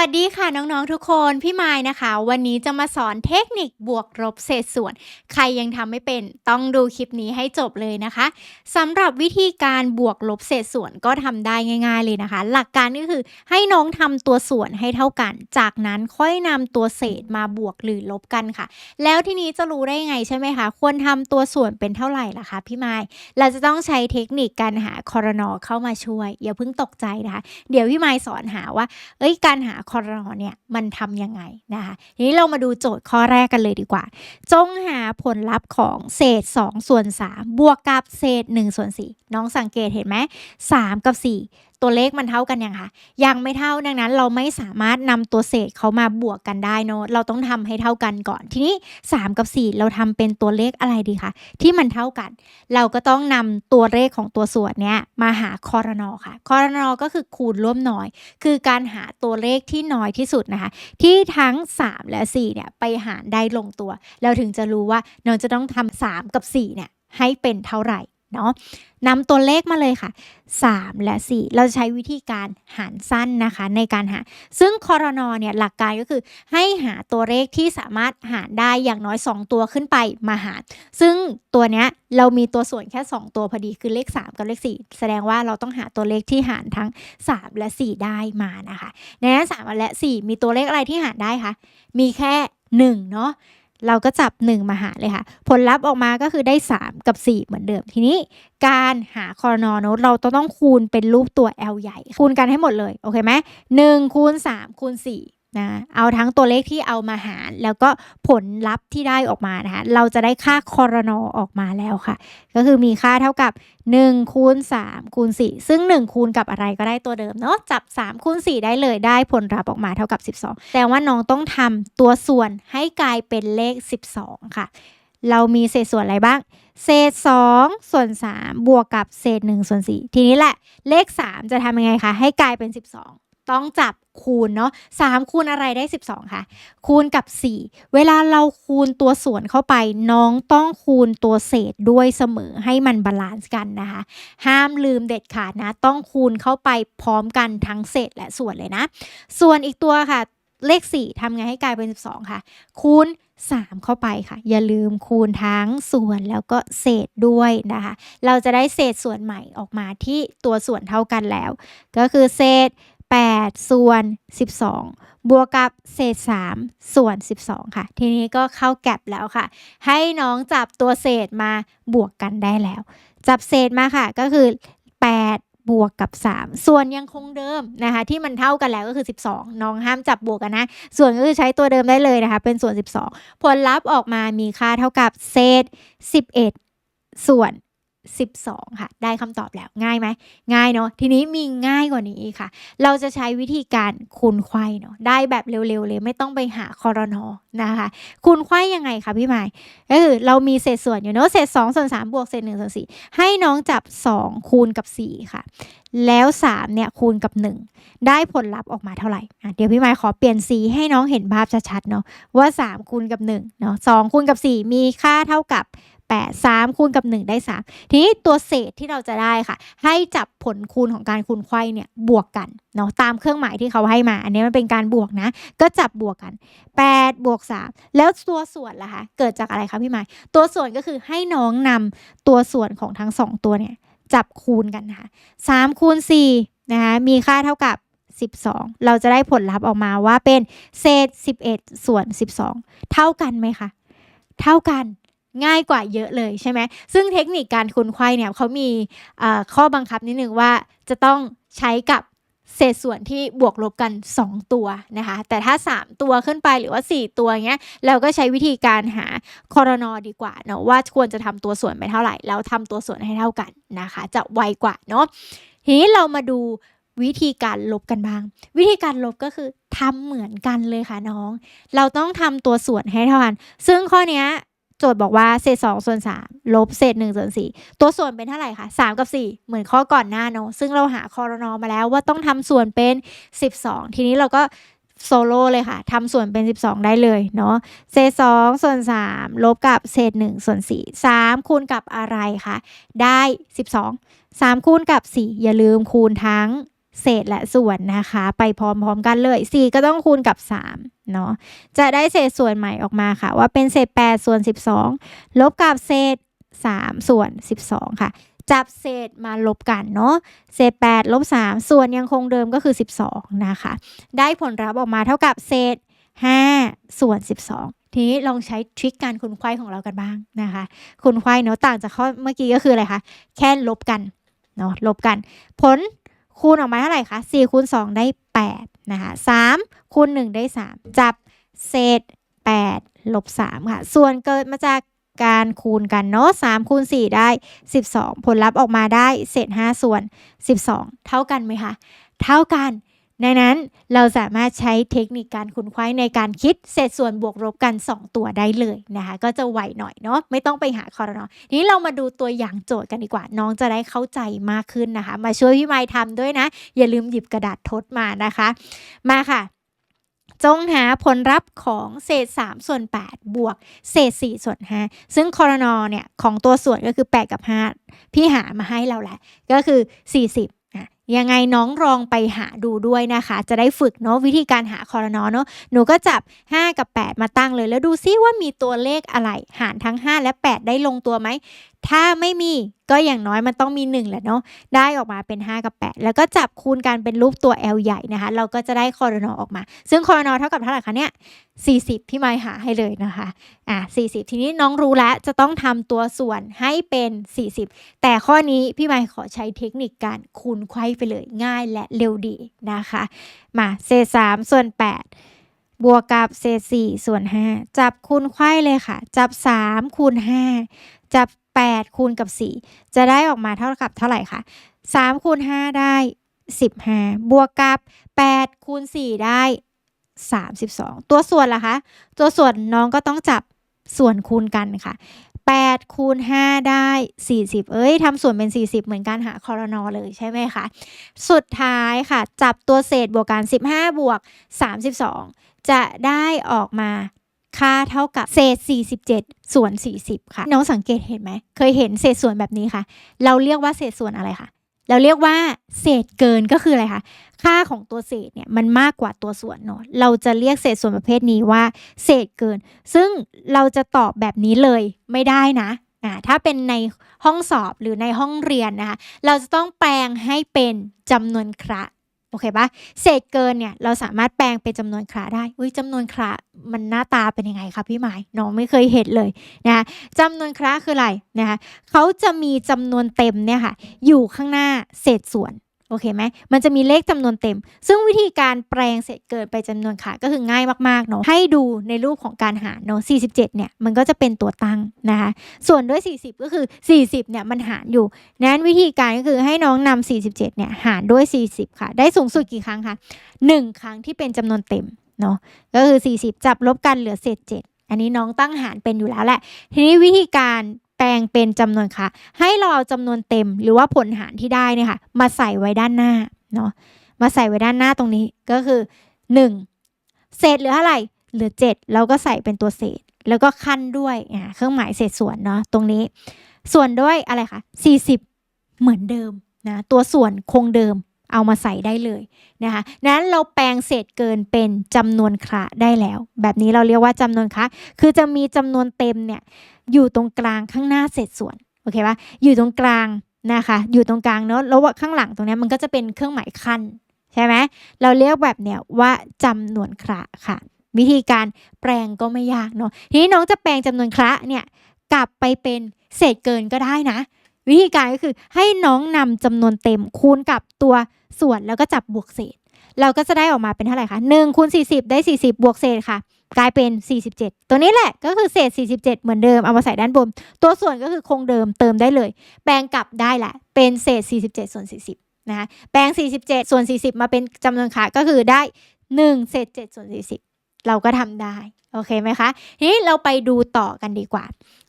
วัสดีค่ะน้องๆทุกคนพี่ไม้นะคะ วันนี้จะมาสอนเทคนิคบวกลบเศษส่วน ใครยังทำไม่เป็นต้องดูคลิปนี้ให้จบเลยนะคะสำหรับวิธีการบวกลบเศษส่วนก็ทำได้ง่าย ๆเลยนะคะ หลักการก็คือให้น้องทำตัวส่วนให้เท่ากัน จากนั้นค่อยนำตัวเศษมาบวกหรือลบกันค่ะ แล้วทีนี้จะรู้ได้ไงใช่ไหมคะควรทำตัวส่วนเป็นเท่าไหร่ล่ะคะพี่ไม้เราจะต้องใช้เทคนิคการหาคอรนอเข้ามาช่วยอย่าเพิ่งตกใจนะคะ เดี๋ยวพี่ไม้สอนหาว่าเอ้ยการหาคอรอเนี่ยมันทำยังไงนะคะทีนี้เรามาดูโจทย์ข้อแรกกันเลยดีกว่า จงหาผลลัพธ์ของเศษ 2 ส่วน 3 บวกกับเศษ 1 ส่วน 4 น้องสังเกตเห็นไหม3 กับ 4 ตัวเลขมันเท่ากันยังคะยังไม่เท่าดังนั้น เราไม่สามารถนำตัวเศษเขามาบวกกันได้เนอะเราต้องทำให้เท่ากันก่อน ทีนี้ 3 กับ 4 เราทำเป็นตัวเลขอะไรดีคะที่มันเท่ากัน เราก็ต้องนำตัวเลขของตัวส่วนเนี้ยมาหาคอรนอค่ะคอรนอก็คือคูณร่วมน้อย คือการหาตัวเลขที่น้อยที่สุดนะคะ ที่ทั้ง 3 และ 4เนี่ยไปหารได้ลงตัว เราถึงจะรู้ว่าเราจะต้องทำ3กับ4เนี่ยให้เป็นเท่าไหร่ เนาะนำตัวเลขมาเลยค่ะ 3 และ 4 เราจะใช้วิธีการหารสั้นนะคะในการหา ซึ่งคอรนอเนี่ยหลักการก็คือให้หาตัวเลขที่สามารถหารได้อย่างน้อย 2 ตัวขึ้นไปมาหาร ซึ่งตัวเนี้ยเรามีตัวส่วนแค่ 2 ตัวพอดีคือเลข 3 กับเลข 4 แสดงว่าเราต้องหาตัวเลขที่หารทั้ง 3 และ 4 ได้มานะคะในนั้น3และ 4 มีตัวเลขอะไรที่หารได้คะมีแค่1เนาะ เราก็จับ 1 มาหารเลยค่ะ ผลลัพธ์ออกมาก็คือได้ 3 กับ 4 เหมือนเดิม ทีนี้การหาคอรนอโนเราต้องคูณเป็นรูปตัว L ใหญ่ คูณกันให้หมดเลย โอเคไหม1คูณ3คูณ4 นะเอาทั้งตัวเลขที่เอามาหาร แล้วก็ผลลัพธ์ที่ได้ออกมานะคะเราจะได้ค่าคอรนอออกมาแล้วค่ะ ก็คือมีค่าเท่ากับ1คูณ3คูณ4ซึ่ง 1 คูณกับอะไรก็ได้ตัวเดิมเนาะจับ 3 คูณ 4 ได้เลยได้ผลลัพธ์ออกมาเท่ากับ 12 แต่ว่าน้องต้องทำตัวส่วนให้กลายเป็นเลข 12 ค่ะ เรามีเศษส่วนอะไรบ้างเศษ 2 ส่วน 3 บวกกับเศษ 1 ส่วน 4 ทีนี้แหละเลข 3 จะทำยังไงคะให้กลายเป็น 12 ต้องจับคูณเนาะ3คูณอะไรได้ 12 ค่ะ คูณกับ 4 เวลาเราคูณตัวส่วนเข้าไป น้องต้องคูณตัวเศษด้วยเสมอให้มันบาลานซ์กันนะคะ ห้ามลืมเด็ดขาดนะ ต้องคูณเข้าไปพร้อมกันทั้งเศษและส่วนเลยนะ ส่วนอีกตัวค่ะ เลข 4ทำไงให้กลายเป็น 12 ค่ะ คูณ3 เข้าไปค่ะ อย่าลืมคูณทั้งส่วนแล้วก็เศษด้วยนะคะ เราจะได้เศษส่วนใหม่ออกมาที่ตัวส่วนเท่ากันแล้ว ก็คือเศษ 8 ส่วน 12 บวกกับเศษ 3 ส่วน 12 ค่ะ ทีนี้ก็เข้าแก็บแล้วค่ะ ให้น้องจับตัวเศษมาบวกกันได้แล้ว จับเศษมาค่ะก็คือ 8บวกกับ 3 ส่วนยังคงเดิมนะคะ ที่มันเท่ากันแล้วก็คือ 12 น้องห้ามจับบวกกันนะ ส่วนก็คือใช้ตัวเดิมได้เลยนะคะ เป็นส่วน 12 ผลลัพธ์ออกมามีค่าเท่ากับเศษ 11 ส่วน 12 ค่ะ ได้คำตอบแล้วง่ายไหมง่ายเนาะทีนี้มีง่ายกว่านี้อีกค่ะ เราจะใช้วิธีการคูณไข่เนาะได้แบบเร็วๆเลยไม่ต้องไปหาคอรนอนะคะ คูณไข่ยังไงคะพี่หมายก็คือเรามีเศษส่วนอยู่เนาะเศษ2ส่วน3บวกเศษ1ส่วน4ให้น้องจับ 2 คูณกับ 4 ค่ะ แล้ว 3 เนี่ยคูณกับ 1 ได้ผลลัพธ์ออกมาเท่าไหร่เดี๋ยวพี่หมายขอเปลี่ยนสีให้น้องเห็นภาพชัดๆเนาะว่า 3 คูณกับ1เนาะ2คูณกับ 4 มีค่าเท่ากับ 8 3คูณกับ 1 ได้ 3 ทีนี้ตัวเศษที่เราจะได้ค่ะ ให้จับผลคูณของการคูณไขว้เนี่ยบวกกันเนาะตามเครื่องหมายที่เขาให้มา อันนี้มันเป็นการบวกนะ ก็จับบวกกัน 8 บวก 3 แล้วตัวส่วนล่ะคะเกิดจากอะไรคะพี่หมาย ตัวส่วนก็คือให้น้องนำตัวส่วนของทั้ง 2 ตัวเนี่ยจับคูณกันนะคะ3คูณ4นะคะมีค่าเท่ากับ12 เราจะได้ผลลัพธ์ออกมาว่าเป็นเศษ 11 ส่วน 12 เท่ากันไหมคะ เท่ากัน ง่ายกว่าเยอะเลยใช่ไหม ซึ่งเทคนิคการคูณไขว้เนี่ยเขามีข้อบังคับนิดนึงว่าจะต้องใช้กับเศษส่วนที่บวกลบกัน 2 ตัวนะคะ แต่ถ้า 3 ตัวขึ้นไปหรือว่า 4 ตัวเงี้ย เราก็ใช้วิธีการหาคอรนอดีกว่าเนาะว่าควรจะทำตัวส่วนไปเท่าไหร่ แล้วทำตัวส่วนให้เท่ากันนะคะ จะไวกว่าเนาะ ทีนี้เรามาดูวิธีการลบกันบ้าง วิธีการลบก็คือทำเหมือนกันเลยค่ะน้อง เราต้องทำตัวส่วนให้เท่ากัน ซึ่งข้อนี้ โจทย์บอกว่าเศษ2ส่วน3ลบเศษ1ส่วน4ตัวส่วนเป็นเท่าไหร่คะ3กับ4เหมือนข้อก่อนหน้าเนาะซึ่งเราหาคอรนอมาแล้วว่าต้องทำส่วนเป็น12ทีนี้เราก็โซโล่เลยค่ะทำส่วนเป็น 12 ได้เลยเนาะเศษ2ส่วน 3 ลบกับเศษ 1 ส่วน 4 3 คูณกับอะไรคะ ได้ 12 3 คูณกับ 4 อย่าลืมคูณทั้ง เศษและส่วนนะคะ ไปพร้อมๆกันเลย 4 ก็ต้องคูณกับ 3 เนาะจะได้เศษส่วนใหม่ออกมาค่ะ ว่าเป็นเศษ 8 ส่วน 12 ลบกับเศษ 3 ส่วน 12 ค่ะ จับเศษมาลบกันเนาะเศษ 8 ลบ 3 ส่วนยังคงเดิมก็คือ 12 นะคะ ได้ผลลัพธ์ออกมาเท่ากับเศษ 5 ส่วน 12ทีนี้ลองใช้ทริคการคูณไขว้ของเรากันบ้างนะคะคูณไขว้เนาะต่างจากข้อเมื่อกี้ก็คืออะไรคะ แค่ลบกันเนาะลบกัน ผล คูณออกมาเท่าไหร่คะ4คูณ2ได้8นะคะ3คูณ1ได้ 3 จับเศษ8ลบ3ค่ะ ส่วนเกิดมาจากการคูณกันเนาะ3คูณ4ได้ 12 ผลลัพธ์ออกมาได้เศษ5ส่วน 12 เท่ากันไหมคะ เท่ากัน ดังนั้นเราสามารถใช้เทคนิคการคูณไขว้ในการคิดเศษส่วนบวกลบกัน 2 ตัวได้เลยนะคะ ก็จะไวหน่อยเนาะไม่ต้องไปหาคอรนอนี้เรามาดูตัวอย่างโจทย์กันดีกว่า น้องจะได้เข้าใจมากขึ้นนะคะ มาช่วยพี่ไม้ทำด้วยนะ อย่าลืมหยิบกระดาษทดมานะคะ มาค่ะจงหาผลลัพธ์ของเศษ 3 ส่วน 8 บวก เศษ 4 ส่วน 5 ซึ่งคอรนอเนี่ย ของตัวส่วนก็คือ 8 กับ 5 พี่หามาให้เราแหละ ก็คือ 40 ยังไงน้องลองไปหาดูด้วยนะคะ จะได้ฝึกเนาะวิธีการหาคอรนอเนาะหนูก็จับ 5 กับ 8 มาตั้งเลย แล้วดูซิว่ามีตัวเลขอะไร หารทั้ง 5 และ 8 ได้ลงตัวไหม ถ้าไม่มีก็อย่างน้อยมันต้องมี 1 แหละเนาะได้ออกมาเป็น 5 กับ 8 แล้วก็จับคูณกันเป็นรูปตัว L ใหญ่นะคะ เราก็จะได้คอรนอออกมา ซึ่งคอรนอเท่ากับเท่าไหร่คะเนี่ย40 พี่ไมหาให้เลยนะคะอะ40 ทีนี้น้องรู้แล้วจะต้องทำตัวส่วนให้เป็น 40 แต่ข้อนี้พี่ไมขอใช้เทคนิคการคูณไขว้ไปเลยง่ายและเร็วดีนะคะ มาเศษ3ส่วน 8บวกกับเศษ4ส่วน 5 จับคูณไขว้เลยค่ะ จับ 3 คูณ 5 จับ 8 คูณกับ 4 จะได้ออกมาเท่ากับเท่าไหร่คะ3คูณ5ได้ 15 บวกกับ 8 คูณ 4 ได้ 32 ตัวส่วนล่ะคะ ตัวส่วนน้องก็ต้องจับส่วนคูณกันค่ะ8คูณ5ได้ 40 เอ้ยทำส่วนเป็น 40 เหมือนการหาคอรนอเลยใช่ไหมคะ สุดท้ายค่ะ จับตัวเศษบวกกัน 15 บวก 32 จะได้ออกมา ค่าเท่ากับเศษ 47 ส่วน 40 ค่ะ น้องสังเกตเห็นไหม เคยเห็นเศษส่วนแบบนี้ค่ะ เราเรียกว่าเศษส่วนอะไรคะเราเรียกว่าเศษเกินก็คืออะไรคะ ค่าของตัวเศษเนี่ยมันมากกว่าตัวส่วนเนาะ เราจะเรียกเศษส่วนประเภทนี้ว่าเศษเกิน ซึ่งเราจะตอบแบบนี้เลยไม่ได้นะอ่าถ้าเป็นในห้องสอบหรือในห้องเรียนนะคะ เราจะต้องแปลงให้เป็นจำนวนคระ โอเคปะเศษเกินเนี่ยเราสามารถแปลงเป็นจำนวนคระได้อุ้ยจำนวนคระมันหน้าตาเป็นยังไงคะพี่หมายน้องไม่เคยเห็นเลยนะคะจำนวนคระคืออะไรนะคะเขาจะมีจำนวนเต็มเนี่ยค่ะอยู่ข้างหน้าเศษส่วน โอเคไหมมันจะมีเลขจำนวนเต็ม ซึ่งวิธีการแปลงเศษเกินไปจำนวนขาก็คือง่ายมากๆเนาะให้ดูในรูปของการหารเนาะ47 เนี่ยมันก็จะเป็นตัวตั้งนะคะ ส่วนด้วย 40 ก็คือ 40 เนี่ยมันหารอยู่นั้นวิธีการก็คือให้น้องนำ47 เนี่ยหารด้วย 40 ค่ะ ได้สูงสุดกี่ครั้งคะ1 ครั้งที่เป็นจำนวนเต็มเนาะก็คือ 40 จับลบกันเหลือเศษ 7 อันนี้น้องตั้งหารเป็นอยู่แล้วแหละ ทีนี้วิธีการ แปลงเป็นจำนวนค่ะให้เราเอาจำนวนเต็มหรือว่าผลหารที่ได้เนี่ยค่ะมาใส่ไว้ด้านหน้าเนาะมาใส่ไว้ด้านหน้าตรงนี้ก็คือ 1 เศษเหลือเท่าไหร่เหลือ 7 เราก็ใส่เป็นตัวเศษ แล้วก็ขั้นด้วยอ่าเครื่องหมายเศษส่วนเนาะตรงนี้ ส่วนด้วยอะไรคะ40 เหมือนเดิมนะตัวส่วนคงเดิม เอามาใส่ได้เลยนะคะนั้นเราแปลงเศษเกินเป็นจำนวนคระได้แล้ว แบบนี้เราเรียกว่าจำนวนคระคือจะมีจำนวนเต็มเนี่ยอยู่ตรงกลางข้างหน้าเศษส่วนโอเคปะอยู่ตรงกลางนะคะ อยู่ตรงกลางเนาะแล้วข้างหลังตรงนี้มันก็จะเป็นเครื่องหมายขั้นใช่ไหมเราเรียกแบบเนี้ยว่าจำนวนคระค่ะ วิธีการแปลงก็ไม่ยากเนาะทีนี้น้องจะแปลงจำนวนคระเนี่ยกลับไปเป็นเศษเกินก็ได้นะ วิธีการก็คือให้น้องนำจำนวนเต็มคูณกับตัวส่วนแล้วก็จับบวกเศษ เราก็จะได้ออกมาเป็นเท่าไหร่คะ1คูณ40 ได้ 40 บวกเศษค่ะ กลายเป็น 47 ตัวนี้แหละก็คือเศษ 47 เหมือนเดิมเอามาใส่ด้านบน ตัวส่วนก็คือคงเดิมเติมได้เลย แปลงกลับได้แหละ เป็นเศษ 47 ส่วน 40นะคะแปลง 47 ส่วน 40 มาเป็นจำนวนค่าก็คือได้ 1 เศษ 7 ส่วน 40 เราก็ทำได้โอเคไหมคะทีนี้เราไปดูต่อกันดีกว่า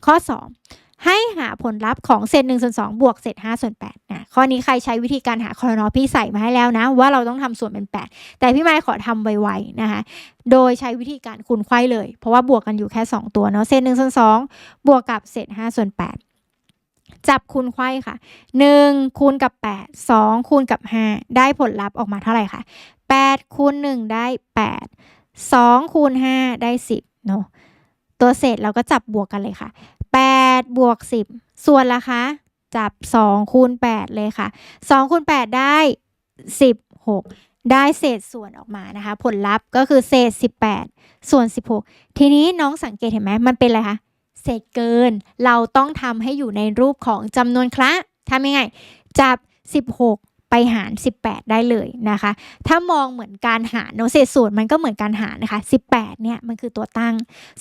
ข้อ 2 ให้หาผลลัพธ์ของเศษ1ส่วน2บวกเศษ5ส่วน8นะข้อนี้ใครใช้วิธีการหาคอรนอพี่ใส่มาให้แล้วนะ ว่าเราต้องทำส่วนเป็น 8 แต่พี่ไม้ขอทำไวๆนะคะ โดยใช้วิธีการคูณไขว้เลย เพราะว่าบวกกันอยู่แค่ 2 ตัวเนาะเศษ1ส่วน2บวกกับเศษ5ส่วน8จับคูณไขว้ค่ะ 1 คูณกับ 8 2 คูณกับ 5 ได้ผลลัพธ์ออกมาเท่าไหร่คะ8คูณ1ได้ 8 2 คูณ 5 ได้ 10เนาะตัวเศษเราก็จับบวกกันเลยค่ะ 8 บวก 10 ส่วนละคะ จับ 2 คูณ 8 เลยค่ะ 2 คูณ 8 ได้ 16 ได้เศษส่วนออกมานะคะ ผลลัพธ์ก็คือเศษ 18 ส่วน 16 ทีนี้น้องสังเกตเห็นไหมมันเป็นอะไรคะ เศษเกิน เราต้องทำให้อยู่ในรูปของจำนวนคละทำยังไง จับ 16ไปหาร 18 ได้เลยนะคะ ถ้ามองเหมือนการหารเนาะเศษส่วนมันก็เหมือนการหารนะคะ 18 เนี่ยมันคือตัวตั้ง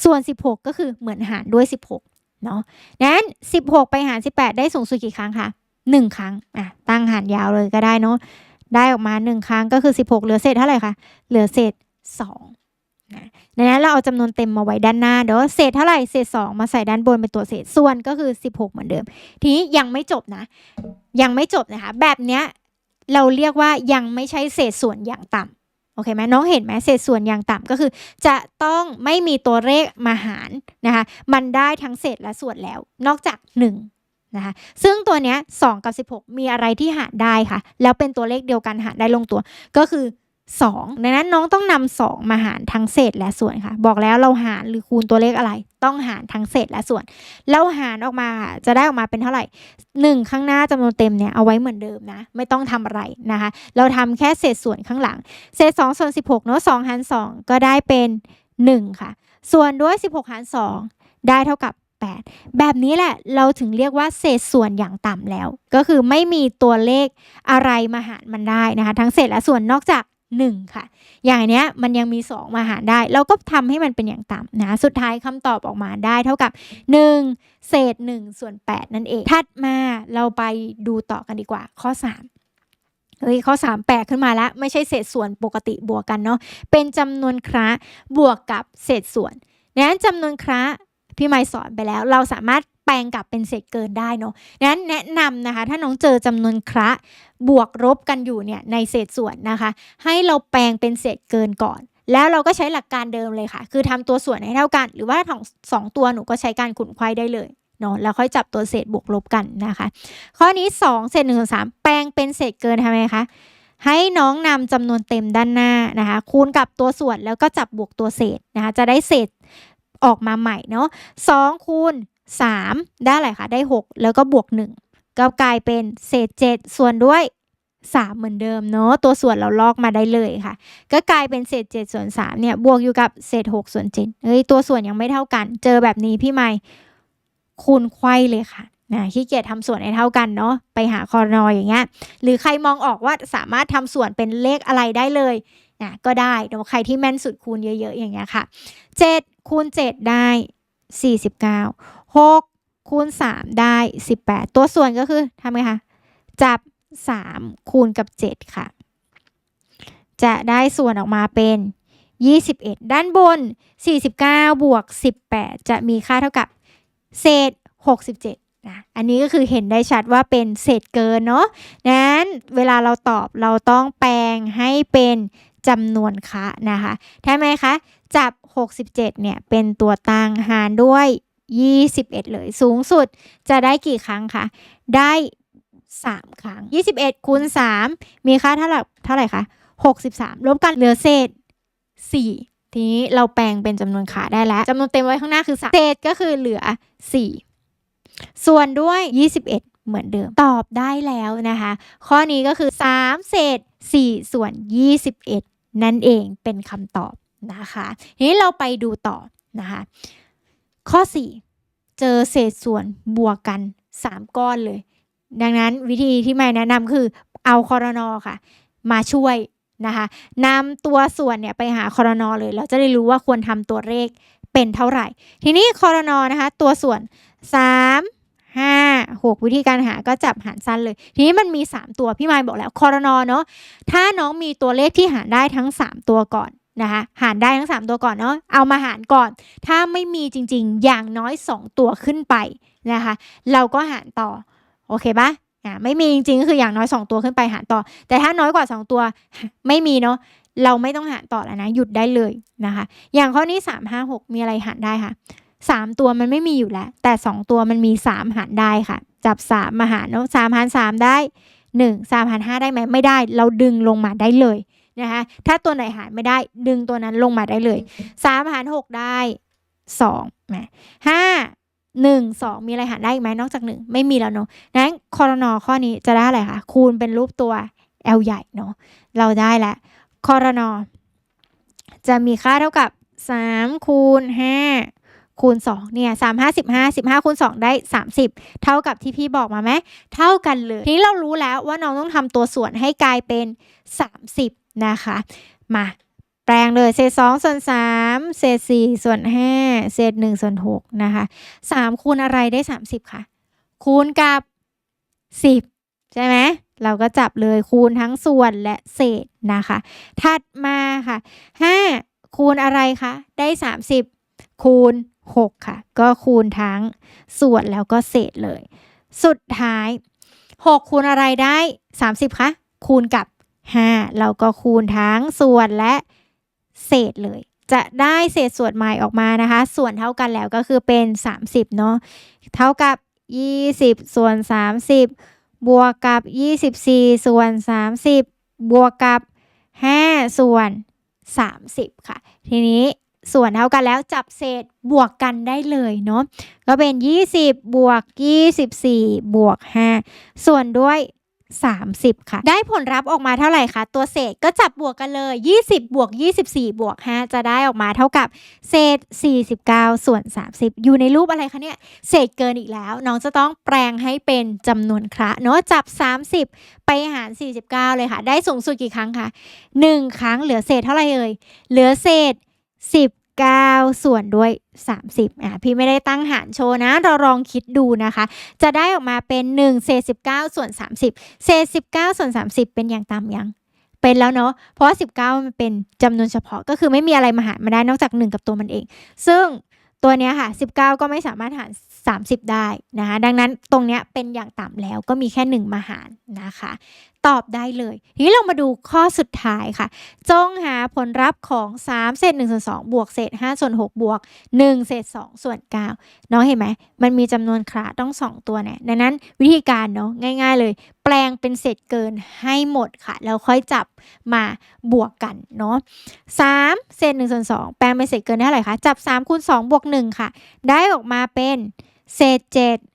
ส่วน 16 ก็คือเหมือนหารด้วย 16 เนาะนั้น 16 ไปหาร 18 ได้สูงสุดกี่ครั้งคะ1 ครั้งอะตั้งหารยาวเลยก็ได้เนาะได้ออกมา 1 ครั้งก็คือ 16 เหลือเศษเท่าไหร่คะเหลือเศษ2นะดังนั้นเราเอาจำนวนเต็มมาไว้ด้านหน้าเดี๋ยวเศษเท่าไหร่เศษ 2 มาใส่ด้านบนเป็นตัวเศษส่วนก็คือ 16 เหมือนเดิม ทีนี้ยังไม่จบนะ ยังไม่จบนะคะ แบบเนี้ยเราเรียกว่ายังไม่ใช่เศษส่วนอย่างต่ำ อเคไหมน้องเห็นไหมเศษส่วนอย่างต่ำก็คือ จะต้องไม่มีตัวเลขมาหารนะคะมันได้ทั้งเศษและส่วนแล้ว นอกจาก 1 นะคะซึ่งตัวเนี้ย2กับ 16 มีอะไรที่หารได้ค่ะ แล้วเป็นตัวเลขเดียวกันหารได้ลงตัวก็คือ 2ดังนั้นน้องต้องนำ2มาหารทั้งเศษและส่วนค่ะ บอกแล้วเราหารหรือคูณตัวเลขอะไร ต้องหารทั้งเศษและส่วนแล้วหารออกมาจะได้ออกมาเป็นเท่าไหร่ 1 ข้างหน้าจำนวนเต็มเนี่ยเอาไว้เหมือนเดิมนะ ไม่ต้องทำอะไรนะคะ เราทำแค่เศษส่วนข้างหลัง เศษ2ส่วน16เนาะ2หาร2 ก็ได้เป็น 1 ค่ะ ส่วนด้วย 16 หาร 2 ได้เท่ากับ 8 แบบนี้แหละเราถึงเรียกว่าเศษส่วนอย่างต่ำแล้ว ก็คือไม่มีตัวเลขอะไรมาหารมันได้นะคะ ทั้งเศษและส่วนนอกจาก 1 ค่ะ อย่างเนี้ยมันยังมี 2 มาหารได้ เราก็ทำให้มันเป็นอย่างต่ำนะสุดท้ายคำตอบออกมาได้เท่ากับ 1 เศษ 1 ส่วน 8 นั่นเอง ถัดมาเราไปดูต่อกันดีกว่า ข้อ 3เฮ้ยข้อ3แปลกขึ้นมาแล้วไม่ใช่เศษส่วนปกติบวกกันเนาะเป็นจำนวนคระบวกกับเศษส่วนนั้นจำนวนคระ พี่ไม่สอนไปแล้ว เราสามารถแปลงกลับเป็นเศษเกินได้เนาะดังนั้นแนะนำนะคะ ถ้าน้องเจอจำนวนคระบวกลบกันอยู่เนี่ยในเศษส่วนนะคะ ให้เราแปลงเป็นเศษเกินก่อน แล้วเราก็ใช้หลักการเดิมเลยค่ะ คือทำตัวส่วนให้เท่ากัน หรือว่าทั้งสองตัวหนูก็ใช้การขุนควายได้เลยเนาะแล้วค่อยจับตัวเศษบวกลบกันนะคะ ข้อนี้ 2 เศษ1ส่วน3แปลงเป็นเศษเกินทำไมคะให้น้องนำจำนวนเต็มด้านหน้านะคะ คูณกับตัวส่วนแล้วก็จับบวกตัวเศษนะคะ จะได้เศษ ออกมาใหม่เนาะ2คูณ3ได้อะไรคะได้6แล้วก็บวก1ก็กลายเป็นเศษ7ส่วนด้วย3เหมือนเดิมเนาะตัวส่วนเราลอกมาได้เลยค่ะ ก็กลายเป็นเศษ7ส่วน3เนี่ยบวกอยู่กับเศษ6ส่วน7เฮ้ยตัวส่วนยังไม่เท่ากัน เจอแบบนี้พี่ไม่คูณไข้เลยค่ะนะขี้เกียจทำส่วนให้เท่ากันเนาะไปหาคอรนอยอย่างเงี้ยหรือใครมองออกว่าสามารถทำส่วนเป็นเลขอะไรได้เลย นะก็ได้เดี๋ยวใครที่แม่นสุดคูณเยอะๆอย่างเงี้ยค่ะ 7 คูณ 7 ได้ 49 6 คูณ 3 ได้ 18 ตัวส่วนก็คือทำไงคะ จับ 3 คูณกับ 7 ค่ะ จะได้ส่วนออกมาเป็น 21 ด้านบน 49 บวก 18 จะมีค่าเท่ากับเศษ 67นะอันนี้ก็คือเห็นได้ชัดว่าเป็นเศษเกินเนาะนั้นเวลาเราตอบเราต้องแปลงให้เป็น จำนวนคะนะคะใช่ไหมคะจับ 67เนี่ยเป็นตัวตั้งหารด้วย 21 เลยสูงสุดจะได้กี่ครั้งคะได้ 3 ครั้ง 21คูณ3มีค่าเท่าไหร่เท่าไหร่คะ63ลบกันเหลือเศษ 4 ทีนี้เราแปลงเป็นจำนวนขาได้แล้วจำนวนเต็มไว้ข้างหน้าคือ3เศษก็คือเหลือ 4 ส่วนด้วย 21 เหมือนเดิมตอบได้แล้วนะคะ ข้อนี้ก็คือ 3 เศษ 4 ส่วน 21 นั่นเองเป็นคำตอบนะคะทีนี้เราไปดูต่อนะคะข้อ 4 เจอเศษส่วนบวกกัน 3 ก้อนเลย ดังนั้นวิธีที่ไม่แนะนำคือเอาคอรนอค่ะ มาช่วยนะคะนำตัวส่วนเนี่ยไปหาคอรนอเลย เราจะได้รู้ว่าควรทำตัวเลขเป็นเท่าไหร่ ทีนี้คอรนอนะคะ ตัวส่วน 3 5 6 วิธีการหาก็จับหารสั้นเลย ทีนี้มันมี 3 ตัวพี่มายบอกแล้วคอรนอเนาะถ้าน้องมีตัวเลขที่หารได้ทั้ง 3 ตัวก่อนนะคะหารได้ทั้ง 3 ตัวก่อนเนาะเอามาหารก่อน ถ้าไม่มีจริงๆ อย่างน้อย 2 ตัวขึ้นไปนะคะเราก็หารต่อโอเคปะอ่าไม่มีจริงๆก็คืออย่างน้อย 2 ตัวขึ้นไปหารต่อ แต่ถ้าน้อยกว่า 2 ตัวไม่มีเนาะเราไม่ต้องหารต่อแล้วนะหยุดได้เลยนะคะ อย่างข้อนี้3 5 6 มีอะไรหารได้คะ สามตัวมันไม่มีอยู่แล้ว แต่สองตัวมันมีสามหารได้ค่ะ จับสามมาหารเนาะสามหารสามได้หนึ่งสามหารห้าได้ไหมไม่ได้ เราดึงลงมาได้เลยนะคะถ้าตัวไหนหารไม่ได้ดึงตัวนั้นลงมาได้เลยสามหารหกได้สองนะห้าหนึ่งสองมีอะไรหารได้อีกไหมนอกจากหนึ่งไม่มีแล้วเนาะนั้นคอรนอข้อนี้จะได้อะไรคะคูณเป็นรูปตัว L ใหญ่เนาะเราได้แล้วคอรนอจะมีค่าเท่ากับสามคูณห้า คูณสองเนี่ยสามห้าสิบห้าสิบห้าคูณสองได้สามสิบเท่ากับที่พี่บอกมาไหมเท่ากันเลยทีนี้เรารู้แล้วว่าน้องต้องทำตัวส่วนให้กลายเป็นสามสิบนะคะ มาแปลงเลยเศษสองส่วนสามเศษสี่ส่วนห้าเศษหนึ่งส่วนหกนะคะสามคูณอะไรได้สามสิบค่ะคูณกับสิบใช่ไหมเราก็จับเลยคูณทั้งส่วนและเศษนะคะ ถัดมาค่ะห้าคูณอะไรคะได้สามสิบ คูณหกค่ะ ก็คูณทั้งส่วนแล้วก็เศษเลย สุดท้ายหกคูณอะไรได้สามสิบคะคูณกับห้าเราก็คูณทั้งส่วนและเศษเลย จะได้เศษส่วนใหม่ออกมานะคะ ส่วนเท่ากันแล้วก็คือเป็น 30 เนาะเท่ากับ 20 ส่วน 30 บวกกับ 24 ส่วน 30 บวกกับ 5 ส่วน 30 ค่ะ ทีนี้ ส่วนเท่ากันแล้วจับเศษบวกกันได้เลยเนาะก็เป็น 20 บวก 24 บวก 5 ส่วนด้วย 30 ค่ะ ได้ผลลัพธ์ออกมาเท่าไหร่คะตัวเศษก็จับบวกกันเลย 20 บวก 24 บวก 5 จะได้ออกมาเท่ากับเศษ 49 ส่วน 30 อยู่ในรูปอะไรคะเนี่ย เศษเกินอีกแล้ว น้องจะต้องแปลงให้เป็นจำนวนคระเนาะจับ 30 ไปหาร 49 เลยค่ะ ได้สูงสุดกี่ครั้งคะ1 ครั้งเหลือเศษเท่าไหร่เอ่ยเหลือเศษ 19 ส่วนด้วย 30อะพี่ไม่ได้ตั้งหารโชว์นะ เราลองคิดดูนะคะ จะได้ออกมาเป็น1เศษ19 ส่วน 30เศษ19 ส่วน 30 เป็นอย่างต่ำยังเป็นแล้วเนาะ เพราะว่า19 มันเป็นจำนวนเฉพาะ ก็คือไม่มีอะไรมาหารมาได้นอกจาก 1 กับตัวมันเอง ซึ่งตัวเนี้ยค่ะ 19 ก็ไม่สามารถหาร 30 ได้นะคะ ดังนั้นตรงเนี้ยเป็นอย่างต่ำแล้วก็มีแค่ 1 มาหารนะคะตอบได้เลย ทีนี้เรามาดูข้อสุดท้ายค่ะ จงหาผลลัพธ์ของ 3 เศษ1ส่วน2บวกเศษ5ส่วน6บวก 1 เศษ2ส่วน9น้องเห็นไหม มันมีจำนวนคระต้อง 2 ตัวเนี่ยดังนั้นวิธีการเนาะง่าย ๆ เลย แปลงเป็นเศษเกินให้หมดค่ะ แล้วค่อยจับมาบวกกันเนาะ3เศษ1ส่วน2แปลงเป็นเศษเกินได้เท่าไหร่คะ จับ3คูณ2บวก1ค่ะ ได้ออกมาเป็นเศษ7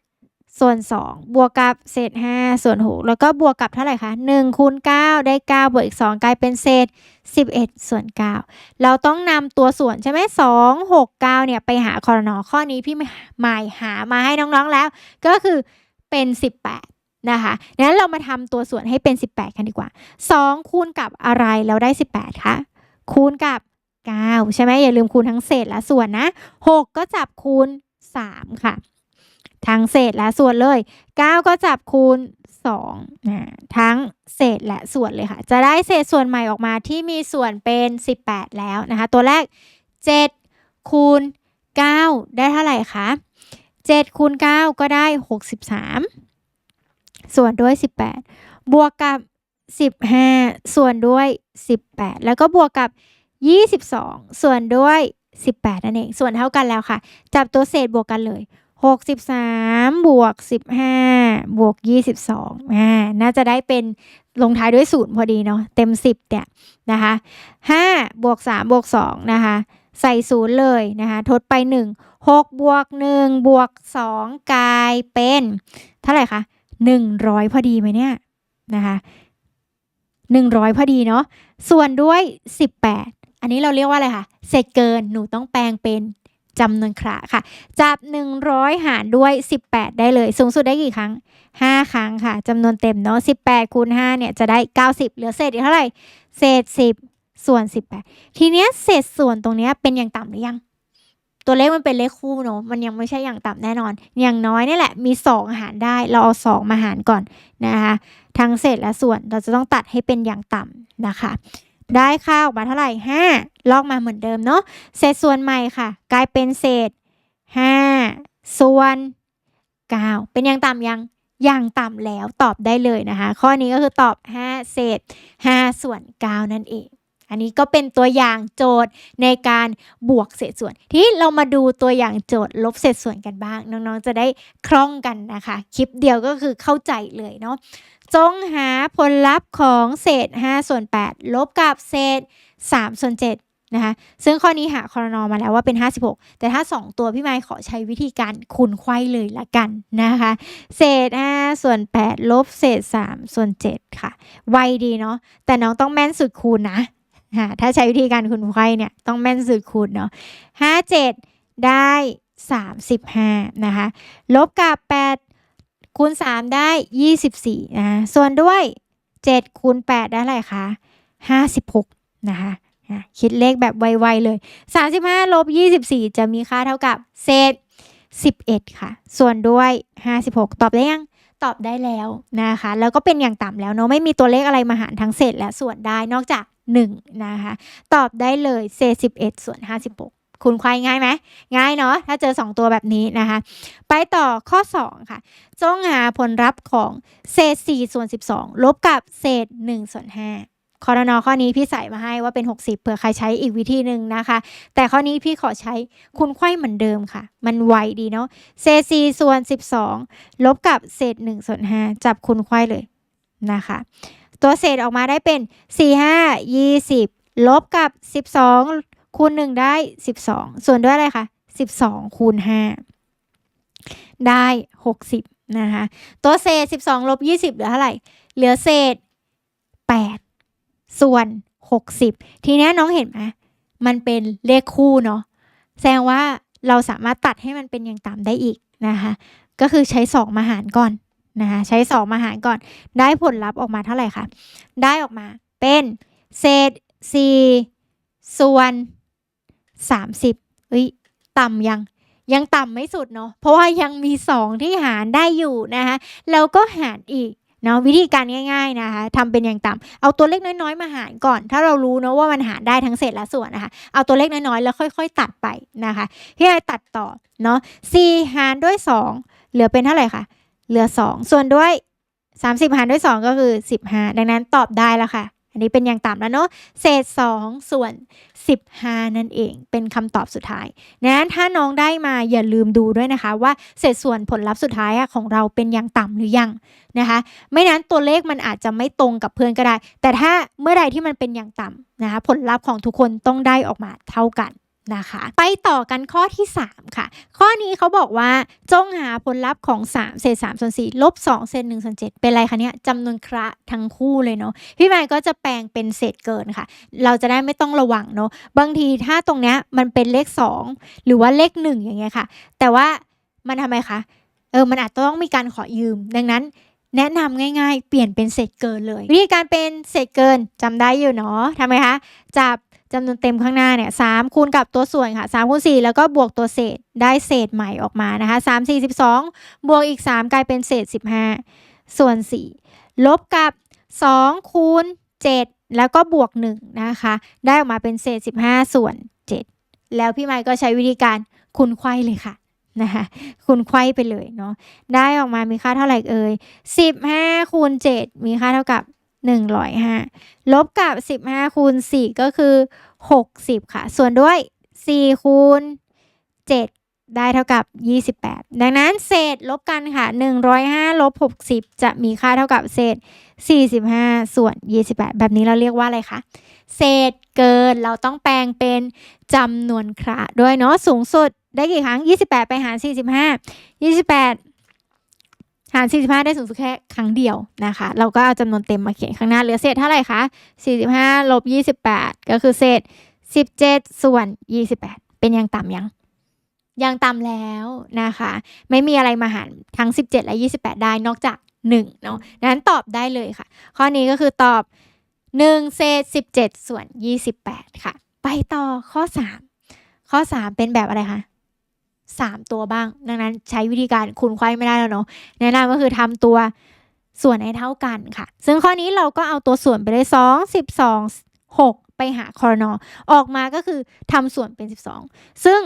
ส่วน 2 บวกกับเศษ 5 ส่วน 6 แล้วก็บวกกับเท่าไหร่คะ1คูณ9 ได้ 9 บวกอีก 2 กลายเป็นเศษ 11 ส่วน 9 เราต้องนำตัวส่วนใช่ไหม2 6 9 เนี่ย ไปหาคอรนอข้อนี้พี่หมายหามาให้น้องๆแล้ว ก็คือเป็น 18 นะคะนั้นเรามาทำตัวส่วนให้เป็น 18 กันดีกว่า 2 คูณกับอะไรเราได้ 18 คะ คูณกับ 9 ใช่ไหมอย่าลืมคูณทั้งเศษและส่วนนะ 6 ก็จับคูณ 3 ค่ะ ทั้งเศษและส่วนเลย 9 ก็จับคูณ2นะทั้งเศษและส่วนเลยค่ะ จะได้เศษส่วนใหม่ออกมาที่มีส่วนเป็น 18 แล้วนะคะ ตัวแรก 7 คูณ 9 ได้เท่าไหร่คะ7คูณ9ก็ได้ 63 ส่วนด้วย 18 บวกกับ 15 ส่วนด้วย 18 แล้วก็บวกกับ 22 ส่วนด้วย 18 นั่นเอง ส่วนเท่ากันแล้วค่ะ จับตัวเศษบวกกันเลย 63 บวก 15 บวก 22อ่าน่าจะได้เป็นลงท้ายด้วยศูนย์พอดีเนาะเต็ม 10เนี่ยนะคะ5บวก3บวก2นะคะใส่ศูนย์เลยนะคะทดไป 1 6 บวก 1 บวก 2 กลายเป็น เท่าไหร่คะ 100 พอดีไหมเนี่ยนะคะ100 พอดีเนาะส่วนด้วย 18 อันนี้เราเรียกว่าอะไรคะเศษเกินหนูต้องแปลงเป็น จำนวนคระค่ะ จับ 100 หารด้วย 18 ได้เลย สูงสุดได้กี่ครั้ง 5 ครั้งค่ะจำนวนเต็มเนาะ18คูณ5เนี่ยจะได้ 90 เหลือเศษอีกเท่าไหร่ เศษ 10 ส่วน 18 ทีเนี้ยเศษส่วนตรงเนี้ยเป็นอย่างต่ำหรือยัง ตัวเลขมันเป็นเลขคู่เนาะมันยังไม่ใช่อย่างต่ำแน่นอน อย่างน้อยนี่แหละมี 2 หารได้เราเอา 2 มาหารก่อนนะคะทั้งเศษและส่วนเราจะต้องตัดให้เป็นอย่างต่ำนะคะ ได้ค่าออกมาเท่าไหร่ห้าลอกมาเหมือนเดิมเนาะเศษส่วนใหม่ค่ะ กลายเป็นเศษห้าส่วนเก้าเป็นยังต่ำยังยังต่ำแล้วตอบได้เลยนะคะ ข้อนี้ก็คือตอบ 5 เศษ 5 ส่วน 9 นั่นเอง อันนี้ก็เป็นตัวอย่างโจทย์ในการบวกเศษส่วน ที่เรามาดูตัวอย่างโจทย์ลบเศษส่วนกันบ้าง น้องๆจะได้คล่องกันนะคะ คลิปเดียวก็คือเข้าใจเลยเนาะจงหาผลลัพธ์ของเศษ 5 ส่วน 8 ลบกับเศษ 3 ส่วน 7 นะคะ ซึ่งข้อนี้หาคอรนอมาแล้วว่าเป็น 56 แต่ถ้า 2 ตัวพี่ไม้ขอใช้วิธีการคูณไขว้เลยละกันนะคะ เศษ 5 ส่วน 8 ลบเศษ 3 ส่วน 7 ค่ะ ไวดีเนาะ แต่น้องต้องแม่นสุดคูณนะ ค่ะถ้าใช้วิธีการคูณไขว้เนี่ยต้องแม่นสุดคูณเนาะ5 7ได้ 35 นะคะ ลบกับ 8 คูณ 3 ได้ 24นะส่วนด้วย 7 คูณ 8 ได้อะไรคะ 56 นะคะ คิดเลขแบบไวๆเลย 35 ลบ 24 จะมีค่าเท่ากับเศษ 11 ค่ะ ส่วนด้วย 56 ตอบได้ยัง ตอบได้แล้วนะคะ แล้วก็เป็นอย่างต่ำแล้วเนาะ ไม่มีตัวเลขอะไรมาหารทั้งเศษและส่วนได้ นอกจาก 1 นะคะ ตอบได้เลยเศษ11 ส่วน 56 คุณควายง่ายไหม ง่ายเนาะถ้าเจอ 2 ตัวแบบนี้นะคะ ไปต่อข้อ 2 ค่ะ จงหาผลลัพธ์ของเศษ4ส่วน 12 ลบกับเศษ1ส่วน 5คอรนอข้อนี้พี่ใส่มาให้ว่าเป็น 60เผื่อใครใช้อีกวิธีหนึ่งนะคะ แต่ข้อนี้พี่ขอใช้คูณไขว้เหมือนเดิมค่ะ มันไวดีเนาะเศษ4ส่วน 12 ลบกับเศษ1ส่วน5จับคูณไขว้เลยนะคะ ตัวเศษออกมาได้เป็น 4 5 20 ลบกับ 12 คูณ 1 ได้ 12 ส่วนด้วยอะไรคะ 12 คูณ 5 ได้ 60 นะคะ ตัวเศษ 12 ลบ 20 เหลือเท่าไหร่ เหลือเศษ 8 ส่วน 60 ทีนี้น้องเห็นไหมมันเป็นเลขคู่เนาะ แสดงว่าเราสามารถตัดให้มันเป็นอย่างต่ำได้อีกนะคะ ก็คือใช้ 2 มาหารก่อน นะคะใช้ 2 มาหารก่อน ได้ผลลัพธ์ออกมาเท่าไหร่คะ ได้ออกมาเป็นเศษ 4 ส่วน 30เอ้ยต่ำยังยังต่ำไม่สุดเนาะเพราะว่ายังมี 2 ที่หารได้อยู่นะคะแล้วก็หารอีกเนาะวิธีการง่าย ๆนะคะทำเป็นอย่างต่ำเอาตัวเลขน้อยๆ มาหารก่อน ถ้าเรารู้เนาะว่ามันหารได้ทั้งเศษและส่วนนะคะเอาตัวเลขน้อยๆ แล้วค่อย ๆ ตัดไปนะคะพี่ไอตัดต่อเนาะ4หารด้วย 2 เหลือเป็นเท่าไหร่คะ เหลือ 2 ส่วนด้วย 30 หารด้วย 2 ก็คือ 15 ดังนั้นตอบได้แล้วค่ะ อันนี้เป็นอย่างต่ำแล้วเนาะเศษ 2 ส่วน 15 นั่นเองเป็นคำตอบสุดท้ายดังนั้นถ้าน้องได้มาอย่าลืมดูด้วยนะคะ ว่าเศษส่วนผลลัพธ์สุดท้ายของเราเป็นอย่างต่ำหรือยังนะคะ ไม่นั้นตัวเลขมันอาจจะไม่ตรงกับเพื่อนก็ได้ แต่ถ้าเมื่อใดที่มันเป็นอย่างต่ำนะคะผลลัพธ์ของทุกคนต้องได้ออกมาเท่ากัน นะคะ ไปต่อกันข้อที่ 3 ค่ะ ข้อนี้เขาบอกว่าจงหาผลลัพธ์ของ 3 เศษ3ส่วน4ลบ2เศษ1ส่วน7เป็นไรคะเนี่ยจำนวนคระทั้งคู่เลยเนาะพี่ไมค์ก็จะแปลงเป็นเศษเกินค่ะ เราจะได้ไม่ต้องระวังเนาะบางทีถ้าตรงเนี้ยมันเป็นเลข 2 หรือว่าเลข 1 อย่างเงี้ยค่ะ แต่ว่ามันทำไมคะเออมันอาจจะต้องมีการขอยืม ดังนั้นแนะนำง่ายๆ เปลี่ยนเป็นเศษเกินเลย วิธีการเป็นเศษเกินจำได้อยู่เนาะทำไมคะ จับ จำนวนเต็มข้างหน้าเนี่ยสามคูณกับตัวส่วนค่ะสามคูณสี่แล้วก็บวกตัวเศษได้เศษใหม่ออกมานะคะสามสี่สิบสองบวกอีกสามกลายเป็นเศษสิบห้าส่วนสี่ลบกับสองคูณเจ็ดแล้วก็บวกหนึ่งนะคะ ได้ออกมาเป็นเศษสิบห้าส่วนเจ็ดแล้วพี่ไมค์ก็ใช้วิธีการคูณไขว้เลยค่ะนะคะคูณไขว้ไปเลยเนาะได้ออกมามีค่าเท่าไหร่เอ่ยสิบห้าคูณเจ็ดมีค่าเท่ากับ 105 ลบกับ 15 คูณ 4 ก็คือ 60 ค่ะ ส่วนด้วย 4 คูณ 7 ได้เท่ากับ 28 ดังนั้นเศษลบกันค่ะ 105 ลบ 60 จะมีค่าเท่ากับเศษ 45 ส่วน 28 แบบนี้เราเรียกว่าอะไรคะ เศษเกินเราต้องแปลงเป็นจำนวนคระด้วยเนาะสูงสุดได้กี่ครั้ง 28 ไปหาร 45 28 หาร 45 ได้สูงสุดแค่ครั้งเดียวนะคะ เราก็เอาจำนวนเต็มมาเขียนข้างหน้าเหลือเศษเท่าไหร่คะ 45ลบ28 ก็คือเศษ 17 ส่วน 28 เป็นยังต่ำยัง ยังต่ำแล้วนะคะ ไม่มีอะไรมาหารทั้ง 17 และ 28 ได้นอกจาก 1 เนาะนั้นตอบได้เลยค่ะ ข้อนี้ก็คือตอบ 1 เศษ 17 ส่วน 28 ค่ะ ไปต่อข้อ 3 ข้อ 3 เป็นแบบอะไรคะ สามตัวบ้าง ดังนั้นใช้วิธีการคูณไขว้ไม่ได้แล้วเนาะแนะนำก็คือทำตัวส่วนให้เท่ากันค่ะ ซึ่งข้อนี้เราก็เอาตัวส่วนไปเลยสองสิบสองหกไปหาคอรนอออกมาก็คือทำส่วนเป็นสิบสองซึ่ง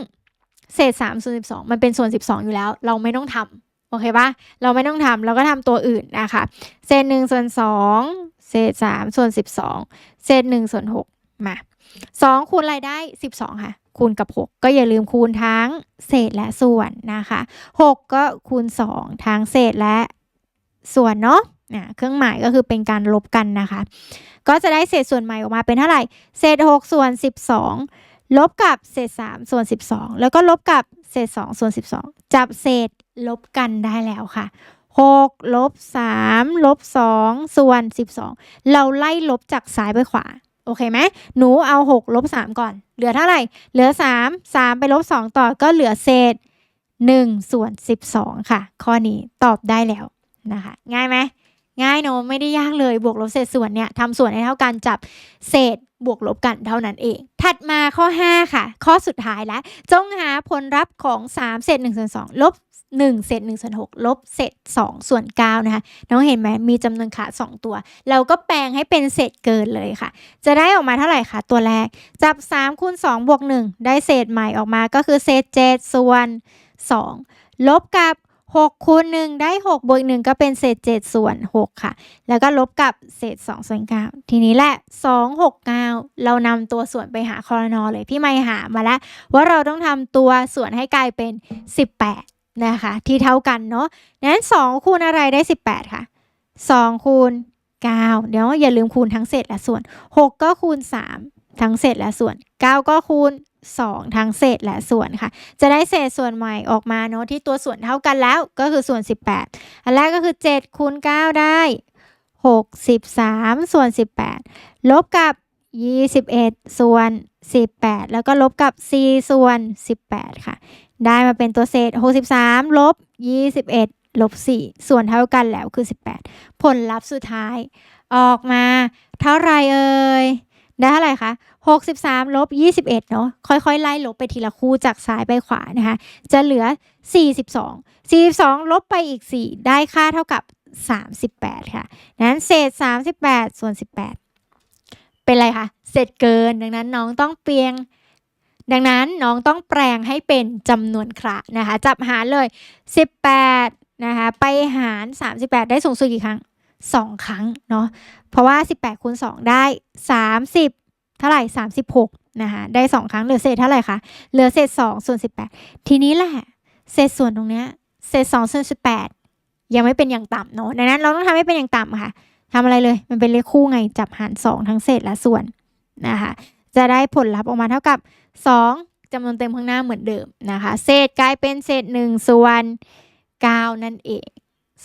เศษสามส่วนสิบสองมันเป็นส่วนสิบสองอยู่แล้ว เราไม่ต้องทำโอเคปะเราไม่ต้องทำเราก็ทำตัวอื่นนะคะ เศษหนึ่งส่วนสองเศษสามส่วนสิบสองเศษหนึ่งส่วนหกมา2คูณอะไรได้ 12 ค่ะคูณกับ 6 ก็อย่าลืมคูณทั้งเศษและส่วนนะคะ 6 ก็คูณ 2 ทั้งเศษและส่วนเนาะนะเครื่องหมายก็คือเป็นการลบกันนะคะ ก็จะได้เศษส่วนใหม่ออกมาเป็นเท่าไหร่ เศษ 6 ส่วน 12 ลบกับเศษ 3 ส่วน 12 แล้วก็ลบกับเศษ 2 ส่วน 12 จับเศษลบกันได้แล้วค่ะ 6 ลบ 3 ลบ 2 ส่วน 12 เราไล่ลบจากซ้ายไปขวา โอเคไหมหนูเอา6ลบ3ก่อน เหลือเท่าไหร่ เหลือ 3 3 ไปลบ 2 ต่อก็เหลือเศษ1ส่วน12 ค่ะ ข้อนี้ตอบได้แล้วนะคะ ง่ายไหม ง่ายเนอะไม่ได้ยากเลยบวกลบเศษส่วนเนี่ยทำส่วนให้เท่ากันจับเศษบวกลบกันเท่านั้นเอง ถัดมาข้อ 5 ค่ะ ข้อสุดท้ายแล้วจงหาผลลัพธ์ของ 3 เศษ1ส่วน2ลบ1เศษ1ส่วน6ลบเศษ2ส่วน9นะคะน้องเห็นไหมมีจำนวนขา2ตัว เราก็แปลงให้เป็นเศษเกินเลยค่ะ จะได้ออกมาเท่าไหร่คะตัวแรก จับ3คูณ2บวก1ได้เศษใหม่ออกมาก็คือเศษ 7 ส่วน 2 ลบกับ 6คูณ1ได้ 6 บวก 1 ก็เป็นเศษ 7 ส่วน 6 ค่ะ แล้วก็ลบกับเศษ 2 ส่วน 9 ทีนี้แหละ 2 6 9 เรานำตัวส่วนไปหาคอรนอเลย พี่ไม่หามาแล้ว ว่าเราต้องทำตัวส่วนให้กลายเป็น 18 นะคะ ที่เท่ากันเนาะนั้น 2 คูณอะไรได้ 18 ค่ะ 2 คูณ 9 เดี๋ยวอย่าลืมคูณทั้งเศษและส่วน 6 ก็คูณ 3 ทั้งเศษและส่วน 9 ก็คูณ 2 ทั้งเศษและส่วนค่ะ จะได้เศษส่วนใหม่ออกมาเนาะที่ตัวส่วนเท่ากันแล้วก็คือส่วน 18 อันแรกก็คือ 7 คูณ 9 ได้ 63 ส่วน 18 ลบกับ 21 ส่วน 18 แล้วก็ลบกับ 4 ส่วน 18 ค่ะ ได้มาเป็นตัวเศษ 63 ลบ 21 ลบ 4 ส่วนเท่ากันแล้วคือ 18 ผลลัพธ์สุดท้าย ออกมาเท่าไรเอ่ย ได้เท่าไหร่คะ63ลบ21 เนาะค่อยๆ ไล่ลบไปทีละคู่จากซ้ายไปขวานะคะ จะเหลือ 42 42 ลบไปอีก 4 ได้ค่าเท่ากับ 38 ค่ะ นั้นเศษ 38 ส่วน 18 เป็นไรคะ เศษเกิน ดังนั้นน้องต้องเปลี่ยนดังนั้นน้องต้องแปลงให้เป็นจำนวนคระนะคะ จับหารเลย 18 นะคะ ไปหาร 38 ได้สูงสุดกี่ครั้ง 2 ครั้งเนาะเพราะว่า 18คูณ2ได้ 30 เท่าไหร่ 36นะคะได้ 2 ครั้งเหลือเศษเท่าไหร่คะเหลือเศษ2ส่วน18 ทีนี้แหละเศษส่วนตรงเนี้ยเศษ2ส่วน18 ยังไม่เป็นอย่างต่ำเนาะดังนั้นเราต้องทำให้เป็นอย่างต่ำค่ะทำอะไรเลยมันเป็นเลขคู่ไงจับหาร 2 ทั้งเศษและส่วนนะคะจะได้ผลลัพธ์ออกมาเท่ากับ 2จำนวนเต็มข้างหน้าเหมือนเดิมนะคะ เศษกลายเป็นเศษ1ส่วน9นั่นเอง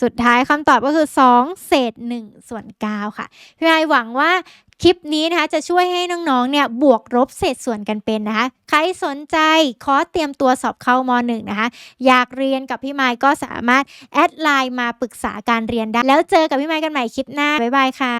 สุดท้ายคำตอบก็คือ 2 เศษ 1 ส่วน 9 ค่ะพี่ไอหวังว่าคลิปนี้นะคะจะช่วยให้น้องๆ เนี่ยบวกลบเศษส่วนกันเป็นนะคะ ใครสนใจคอร์สเตรียมตัวสอบเข้าม .1 นะคะ อยากเรียนกับพี่ไมค์ก็สามารถแอดไลน์มาปรึกษาการเรียนได้ แล้วเจอกับพี่ไมค์กันใหม่คลิปหน้า บ๊ายบายค่ะ